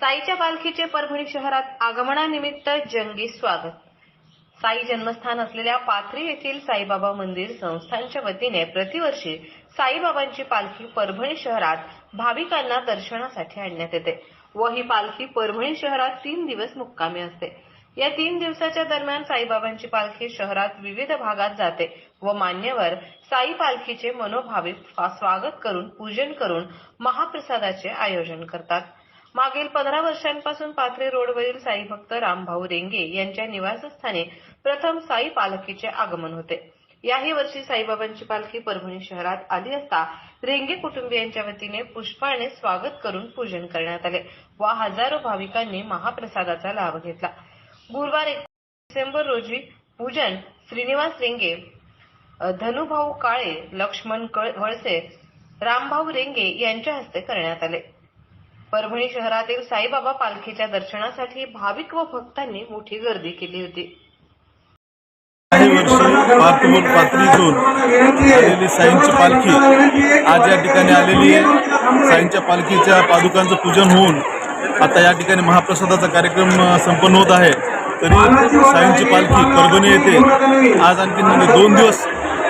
साईच्या पालखीचे परभणी शहरात आगमनानिमित्त जंगी स्वागत. साई जन्मस्थान असलेल्या पाथरी येथील साईबाबा मंदिर संस्थांच्या वतीने प्रतिवर्षी साईबाबांची पालखी परभणी शहरात भाविकांना दर्शनासाठी आणण्यात येते व ही पालखी परभणी शहरात तीन दिवस मुक्कामी असते. या तीन दिवसाच्या दरम्यान साईबाबांची पालखी शहरात विविध भागात जाते व मान्यवर साई पालखीचे मनोभाविक स्वागत करून पूजन करून महाप्रसादाचे आयोजन करतात. मागील पंधरा वर्षांपासून पाथरी रोडवरील साई भक्त रामभाऊ रेंगे यांच्या निवासस्थानी प्रथम साई पालखीचे आगमन होते. याही वर्षी साईबाबांची पालखी परभणी शहरात आली असता रेंगे कुटुंबियांच्या वतीने पुष्पाने स्वागत करून पूजन करण्यात आले व हजारो भाविकांनी महाप्रसादाचा लाभ घेतला. गुरुवार एक डिसेंबर रोजी पूजन श्रीनिवास रेंगे धनुभाऊ काळे लक्ष्मण वळसे रामभाऊ रेंगे यांच्या हस्ते करण्यात आले. परभणी शहरातील साईबाबा पालखीच्या दर्शनासाठी भाविक व भक्तांनी मोठी गर्दी केली होती. काही वर्षी आलेली साईंची पालखी आज या ठिकाणी आलेली आहे. साईंच्या पालखीच्या पादुकांचं पूजन होऊन आता या ठिकाणी महाप्रसादाचा कार्यक्रम संपन्न होत आहे. तरी साईंची पालखी परभणी येथे आज आणखी म्हणजे दोन दिवस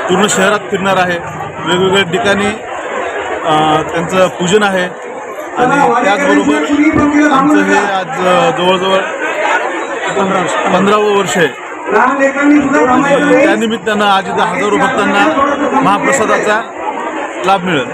पूर्ण शहरात फिरणार आहे. वेगवेगळ्या ठिकाणी त्यांचं पूजन आहे. आणि त्याचबरोबर आमचं हे आज जवळजवळ पंधरावं वर्ष आहे. त्यानिमित्तानं आज इथं हजारो भक्तांना महाप्रसादाचा लाभ मिळेल.